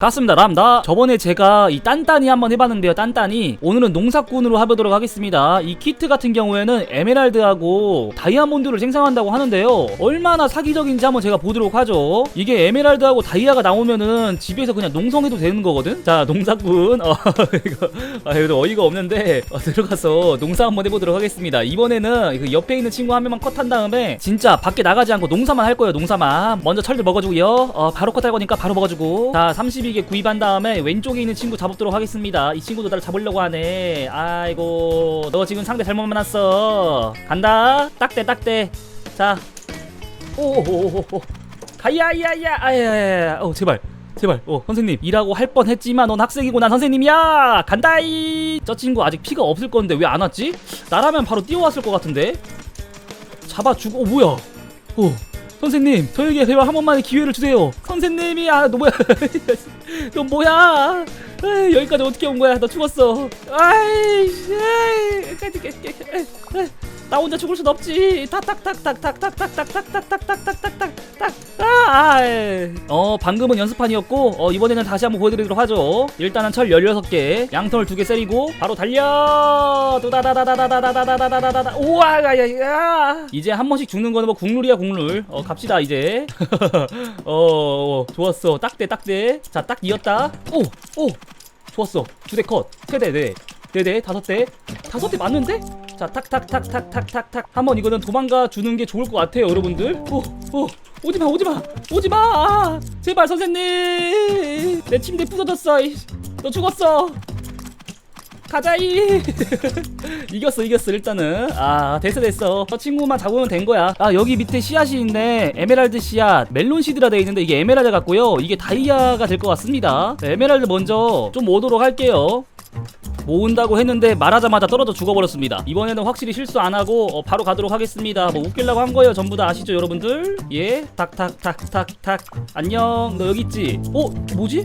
맞습니다. 람나 저번에 제가 이 딴딴이 한번 해봤는데요 딴딴이. 오늘은 농사꾼으로 해보도록 하겠습니다. 이 키트 같은 경우에는 에메랄드하고 다이아몬드를 생성한다고 하는데요 얼마나 사기적인지 한번 제가 보도록 하죠. 이게 에메랄드하고 다이아가 나오면은 집에서 그냥 농성해도 되는 거거든? 자 농사꾼. 어 이거. 아 이거 어이가 없는데. 어, 들어가서 농사 한번 해보도록 하겠습니다. 이번에는 그 옆에 있는 친구 한 명만 컷한 다음에 진짜 밖에 나가지 않고 농사만 할 거예요 농사만. 먼저 철들 먹어주고요. 어 바로 컷할 거니까 바로 먹어주고. 자 32개 구입한 다음에 왼쪽에 있는 친구 잡도록 하겠습니다. 이 친구도 나를 잡으려고 하네. 아이고 너 지금 상대 잘못 만났어. 간다. 딱대 딱대. 자. 오오오오 가야야야. 아야야야. 어 제발 제발. 어 선생님. 일하고 할 뻔했지만 넌 학생이고 난 선생님이야. 간다이. 저 친구 아직 피가 없을 건데 왜 안 왔지? 나라면 바로 뛰어왔을 것 같은데. 잡아주고 어 뭐야? 어 선생님 저에게 제발 한 번만의 기회를 주세요. 선생님이 아너 뭐야? 너 뭐야? 에이, 여기까지 어떻게 온 거야? 너 죽었어. 아이 에이, 나 혼자 죽을 순 없지. 탁탁탁탁탁탁탁탁탁탁탁탁탁탁탁탁탁탁. 아, 에이. 어 방금은 연습판이었고 어 이번에는 다시 한번 보여드리도록 하죠. 일단은 철 16개. 양털 2개 세리고 바로 달려! 두다다다다다다다다다다다다 우와 야 야 야. 이제 한 번씩 죽는 거는 뭐 국룰이야 국룰. 어 갑시다 이제. 어, 어 좋았어. 딱대 딱대 자 딱 이었다. 오 오. 좋았어. 두대 컷. 세대 네 네네 다섯 대. 다섯 대 맞는데? 자 탁탁탁탁탁탁탁. 한번 이거는 도망가 주는 게 좋을 것 같아요 여러분들. 오오 오지마 오지마 오지마! 제발 선생님! 내 침대 부서졌어. 너 죽었어. 가자이. 이겼어 이겼어 일단은. 아 됐어 됐어. 저 친구만 잡으면 된 거야. 아 여기 밑에 씨앗이 있네. 에메랄드 씨앗. 멜론 시드라 돼 있는데 이게 에메랄드 같고요. 이게 다이아가 될 것 같습니다. 자, 에메랄드 먼저 좀 오도록 할게요 모은다고 했는데 말하자마자 떨어져 죽어버렸습니다. 이번에는 확실히 실수 안 하고 어, 바로 가도록 하겠습니다. 뭐 웃기려고 한 거예요. 전부 다 아시죠, 여러분들? 예, 탁탁탁탁탁. 안녕. 너 여기 있지? 어, 뭐지?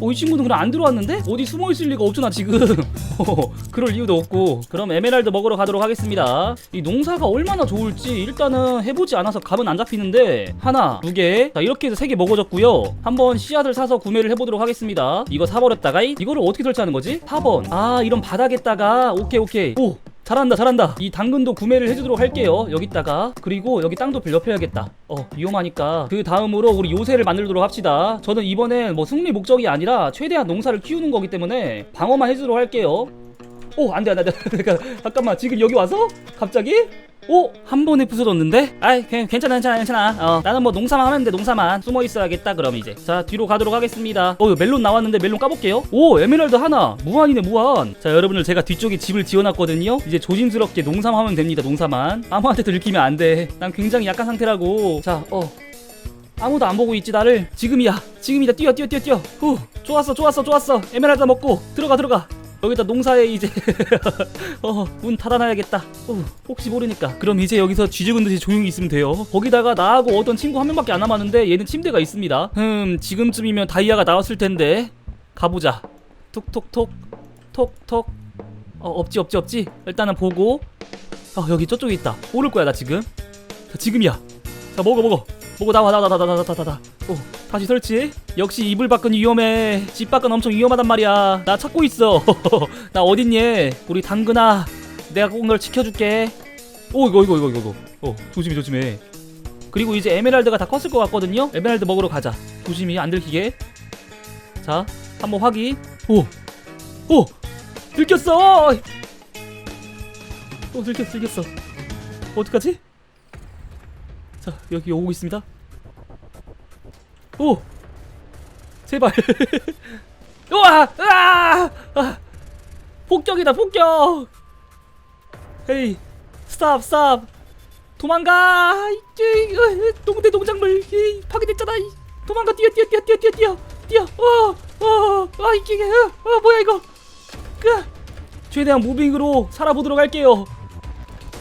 어, 이 친구는 그냥 안 들어왔는데? 어디 숨어 있을 리가 없잖아, 지금. 어, 그럴 이유도 없고. 그럼 에메랄드 먹으러 가도록 하겠습니다. 이 농사가 얼마나 좋을지 일단은 해보지 않아서 감은 안 잡히는데 하나, 두 개. 자, 이렇게 해서 세 개 먹어졌고요. 한번 씨앗을 사서 구매를 해보도록 하겠습니다. 이거 사버렸다가 이- 이거를 어떻게 설치하는 거지? 4번. 아, 이런 바닥에다가 오케이, 오케이. 오, 잘한다 잘한다. 이 당근도 구매를 해주도록 할게요. 여기다가. 그리고 여기 땅도 넓혀야겠다. 어 위험하니까. 그 다음으로 우리 요새를 만들도록 합시다. 저는 이번엔 뭐 승리 목적이 아니라 최대한 농사를 키우는 거기 때문에 방어만 해주도록 할게요 오 안 돼 안 돼 안돼. 잠깐만 지금 여기 와서 갑자기? 오 한 번에 부서졌는데? 아이 괜- 괜찮아 괜찮아 괜찮아. 어 나는 뭐 농사만 돼 농사만 숨어 있어야겠다 그럼 이제. 자 뒤로 가도록 하겠습니다. 어 멜론 나왔는데 멜론 까볼게요. 오 에메랄드 하나. 무한이네 무한. 자 여러분들 제가 뒤쪽에 집을 지어놨거든요. 이제 조심스럽게 농사만 하면 됩니다 농사만. 아무한테도 들키면 안 돼 난 굉장히 약한 상태라고. 자 어. 아무도 안 보고 있지 나를. 지금이야. 지금이다. 뛰어 뛰어 뛰어 뛰어. 후. 좋았어 좋았어 좋았어. 에메랄드 먹고 들어가 들어가 여기다 농사에 이제 어 문 닫아놔야겠다. 어, 혹시 모르니까. 그럼 이제 여기서 쥐죽은 듯이 조용히 있으면 돼요. 거기다가 나하고 어떤 친구 한 명밖에 안 남았는데 얘는 침대가 있습니다. 음 지금쯤이면 다이아가 나왔을 텐데. 가보자. 톡톡톡 톡톡. 어 없지 없지 없지? 일단은 보고. 어 여기 저쪽에 있다. 오를 거야 나 지금. 자 지금이야. 자 먹어 먹어. 먹어 나와 나와 나와 나와 나와 나와 오 다시 설치? 역시 이불 밖은 위험해. 집 밖은 엄청 위험하단 말이야. 나 찾고 있어. 나 어딨니? 우리 당근아 내가 꼭 널 지켜줄게. 오 이거 이거 이거 이거. 어 조심해 조심해. 그리고 이제 에메랄드가 다 컸을 것 같거든요? 에메랄드 먹으러 가자. 조심히 안 들키게. 자 한번 확인. 오오 들켰어! 오 들켰어 들켰어. 어떡하지? 자 여기 오고 있습니다 오! 제발. 우와! 으아! 아, 폭격이다 폭격! 헤이 스탑 스탑. 도망가! 농작물. 이, 파괴됐잖아. 이. 도망가. 뛰어 뛰어 뛰어 뛰어 뛰어 뛰어. 뛰어. 어 어 아 이게 어, 어 뭐야 이거. 그 최대한 무빙으로 살아보도록 할게요.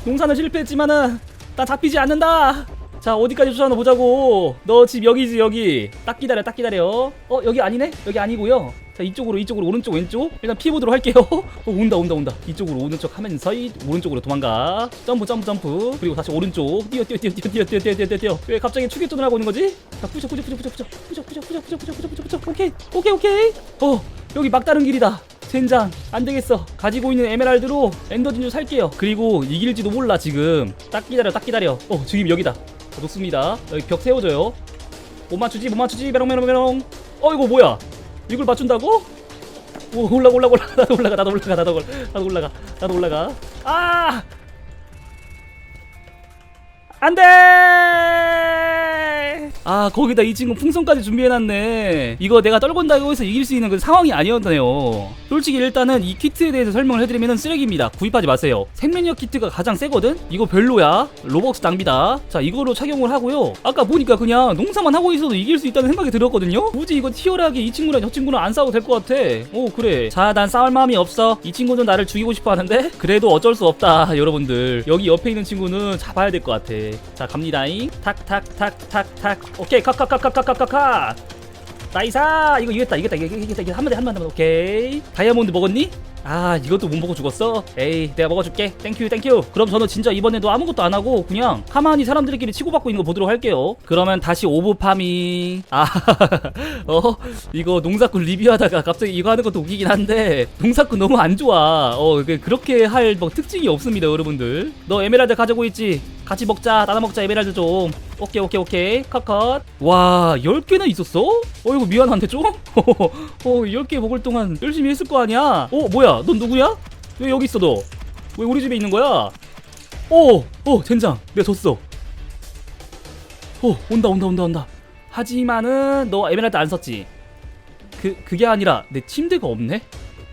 농사는 실패했지만은 나 잡히지 않는다 자 어디까지 쫓아나 보자고 너 집 여기지 여기 딱 기다려 딱 기다려 어 여기 아니네 여기 아니고요 자 이쪽으로 이쪽으로 오른쪽 왼쪽 일단 피 보도록 할게요 어, 온다 온다 온다 이쪽으로 오른쪽 하면서 이 오른쪽으로 도망가 점프 점프 점프 그리고 다시 오른쪽 뛰어 뛰어 뛰어 뛰어 뛰어 뛰어 뛰어 뛰어 뛰어 왜 갑자기 추격전을 하고 있는 거지 자 부셔 부셔 부셔 부셔 부셔 부셔 부셔 부셔 부셔 부셔 부셔 부셔 부셔 오케이 오케이 오케이 어 여기 막다른 길이다 젠장 안되겠어 가지고 있는 에메랄드로 엔더진주 살게요 그리고 이길지도 몰라 지금 딱 기다려 딱 기다려 어 지금 여기다 좋습니다. 여기 벽 세워줘요. 못 맞추지 못 맞추지. 메롱메롱메롱. 어 이거 뭐야? 이걸 맞춘다고? 오 올라가 올라가 올라가. 나도 올라가 나도 올라가 나도 올라가. 나도 올라가 나도 올라가. 아! 안돼! 아 거기다 이 친구 풍선까지 준비해놨네. 이거 내가 떨군다고 해서 이길 수 있는 그 상황이 아니었네요. 솔직히 일단은 이 키트에 대해서 설명을 해드리면 쓰레기입니다. 구입하지 마세요. 생명력 키트가 가장 세거든? 이거 별로야. 로벅스 낭비다. 자 이거로 착용을 하고요. 아까 보니까 그냥 농사만 하고 있어도 이길 수 있다는 생각이 들었거든요? 굳이 이거 치열하게 이 친구랑 저 친구랑 안 싸워도 될 것 같아. 오 그래. 자 난 싸울 마음이 없어. 이 친구는 나를 죽이고 싶어 하는데? 그래도 어쩔 수 없다 여러분들. 여기 옆에 있는 친구는 잡아야 될 것 같아. 자 갑니다잉. 탁탁탁탁탁. 탁. 오케이 카카카카카카카카 나이사 아, 이거 이겼다 이겼다. 이겼다 이겼다. 한마디 한마디. 오케이. 다이아몬드 먹었니? 아 이것도 못 먹고 죽었어? 에이 내가 먹어줄게. 땡큐 땡큐 그럼 저는 진짜 이번에도 아무것도 안 하고 그냥 가만히 사람들끼리 치고받고 있는 거 보도록 할게요. 그러면 다시 오브 파밍. 아 어? 이거 농사꾼 리뷰하다가 갑자기 이거 하는 것도 웃기긴 한데 농사꾼 너무 안 좋아. 어 그- 그렇게 할 뭐 특징이 없습니다 여러분들. 너 에메랄드 가지고 있지? 같이 먹자. 나눠 먹자 에메랄드 좀. 오케이 오케이 오케이. 컷컷. 와 10개나 있었어? 어 이거 미안한데 좀? 어 10개 먹을 동안 열심히 했을 거 아니야? 어 뭐야 넌 누구야? 왜 여기 있어 너? 왜 우리 집에 있는 거야? 오! 오 젠장 내가 졌어 오 온다 온다 온다 온다 하지만은 너 에메랄드 안 썼지? 그 그게 아니라 내 침대가 없네?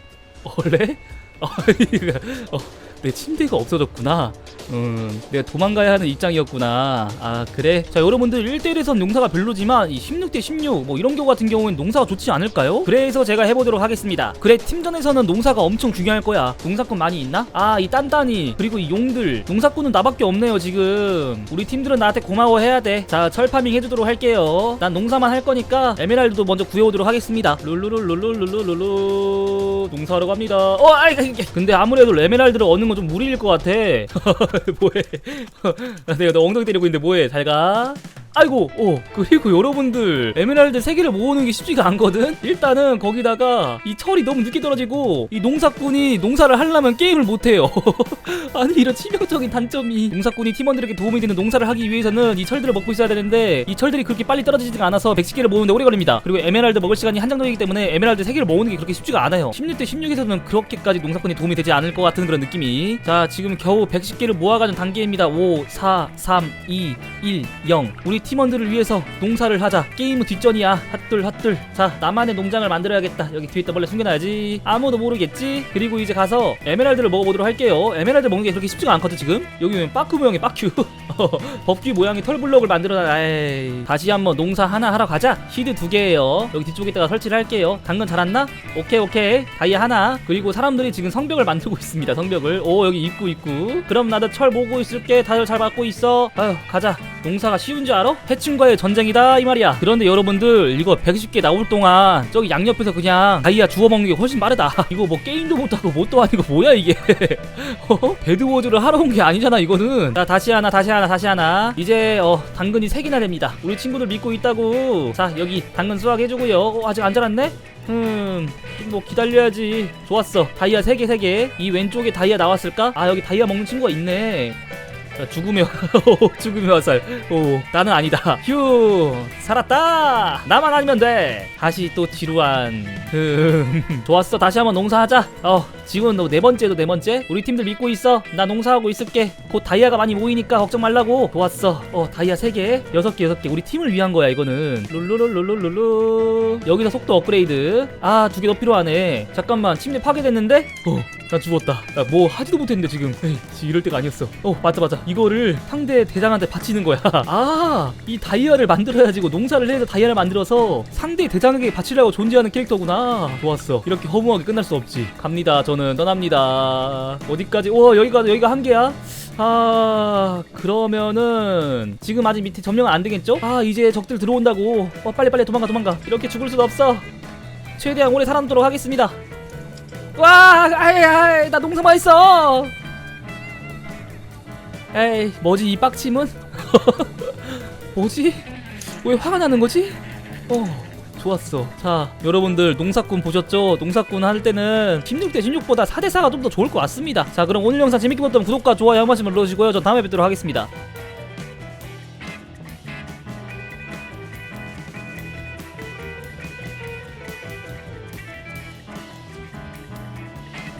원래? 어, 어, 내 침대가 없어졌구나. 음, 내가 도망가야 하는 입장이었구나. 아, 그래? 자, 여러분들 1대1에선 농사가 별로지만 이 16대 16, 뭐 이런 경우 같은 경우엔 농사가 좋지 않을까요? 그래서 제가 해보도록 하겠습니다. 그래, 팀전에서는 농사가 엄청 중요할 거야. 농사꾼 많이 있나? 아, 이 딴딴이, 그리고 이 용들. 농사꾼은 나밖에 없네요, 지금. 우리 팀들은 나한테 고마워해야 돼. 자, 철파밍 해주도록 할게요. 난 농사만 할 거니까 에메랄드도 먼저 구해오도록 하겠습니다. 룰루룰룰룰룰룰루. 농사하러 갑니다. 어, 아이. 근데 아무래도 에메랄드를 얻는 건 좀 무리일 것 같아. 뭐해? 내가 너 엉덩이 때리고 있는데 뭐해? 잘 가. 아이고, 어, 그리고 여러분들, 에메랄드 3개를 모으는 게 쉽지가 않거든? 일단은 거기다가 이 철이 너무 늦게 떨어지고, 이 농사꾼이 농사를 하려면 게임을 못해요. 아니, 이런 치명적인 단점이. 농사꾼이 팀원들에게 도움이 되는 농사를 하기 위해서는 이 철들을 먹고 있어야 되는데, 이 철들이 그렇게 빨리 떨어지지가 않아서 110개를 모으는데 오래 걸립니다. 그리고 에메랄드 먹을 시간이 한정적이기 때문에 에메랄드 3개를 모으는 게 그렇게 쉽지가 않아요. 16대 16에서는 그렇게까지 농사꾼이 도움이 되지 않을 것 같은 그런 느낌이. 자, 지금 겨우 110개를 모아가는 단계입니다. 5, 4, 3, 2, 1, 0. 우리 팀원들을 위해서 농사를 하자. 게임은 뒷전이야. 핫둘 핫둘. 자, 나만의 농장을 만들어야겠다. 여기 뒤에 있다 벌레 숨겨놔야지. 아무도 모르겠지. 그리고 이제 가서 에메랄드를 먹어보도록 할게요. 에메랄드 먹는 게 그렇게 쉽지가 않거든 지금. 여기 는 빠큐 모양의 빠큐. 법규 모양의 털블럭을 만들어놔. 에이. 다시 한번 농사 하나 하러 가자. 시드 두 개예요. 여기 뒤쪽에다가 설치를 할게요. 당근 잘았나? 오케이 오케이. 다이아 하나. 그리고 사람들이 지금 성벽을 만들고 있습니다. 성벽을. 오 여기 입구 입구. 그럼 나도 철 모으고 있을게. 다들 잘 받고 있어. 아유 가자. 농사가 쉬운 줄 알아? 해충과의 전쟁이다 이 말이야. 그런데 여러분들 이거 110개 나올 동안 저기 양옆에서 그냥 다이아 주워 먹는 게 훨씬 빠르다. 이거 뭐 게임도 못하고 뭣도 아니고 뭐야 이게? 어? 배드워즈를 하러 온 게 아니잖아 이거는. 자 다시 하나 다시 하나 다시 하나. 이제 어 당근이 3개나 됩니다. 우리 친구들 믿고 있다고. 자 여기 당근 수확해주고요. 어, 아직 안 자랐네? 음, 뭐 기다려야지. 좋았어. 다이아 3개, 3개. 이 왼쪽에 다이아 나왔을까? 아, 여기 다이아 먹는 친구가 있네. 자, 죽음의 죽음의 화살. 오, 나는 아니다. 휴, 살았다. 나만 아니면 돼. 다시 또 지루한. 음, 좋았어. 다시 한번 농사하자. 어, 지금 너네 번째도 네 번째. 우리 팀들 믿고 있어. 나 농사하고 있을게. 곧 다이아가 많이 모이니까 걱정 말라고. 좋았어. 어, 다이아 3개, 6개, 6개. 우리 팀을 위한 거야, 이거는. 룰루룰루룰루루. 여기서 속도 업그레이드. 아, 두 개 더 필요하네. 잠깐만, 침대 파괴됐는데? 어, 나 죽었다. 나 뭐 하지도 못했는데 지금. 에이, 이럴 때가 아니었어. 어, 맞다, 맞아. 이거를 상대 대장한테 바치는 거야. 아, 이 다이아를 만들어야지. 고 농사를 해서 다이아를 만들어서 상대 대장에게 바치려고 존재하는 캐릭터구나. 좋았어. 이렇게 허무하게 끝날 수 없지. 갑니다, 저는. 저는 떠납니다. 어디까지 오 여기가 여기가 한계야? 아 그러면은 지금 아직 밑에 점령은 안 되겠죠? 아 이제 적들 들어온다고. 어 빨리 빨리 도망가 도망가. 이렇게 죽을 수도 없어. 최대한 오래 살아남도록 하겠습니다. 와 아이 아이 나 농사만 있어. 에이 뭐지 이 빡침은? 뭐지? 왜 화가 나는 거지? 어 좋았어. 자 여러분들 농사꾼 보셨죠? 농사꾼 할 때는 16대 16보다 4대 4가 좀 더 좋을 것 같습니다. 자 그럼 오늘 영상 재밌게 봤다면 구독과 좋아요 한 번씩 눌러주시고요. 전 다음에 뵙도록 하겠습니다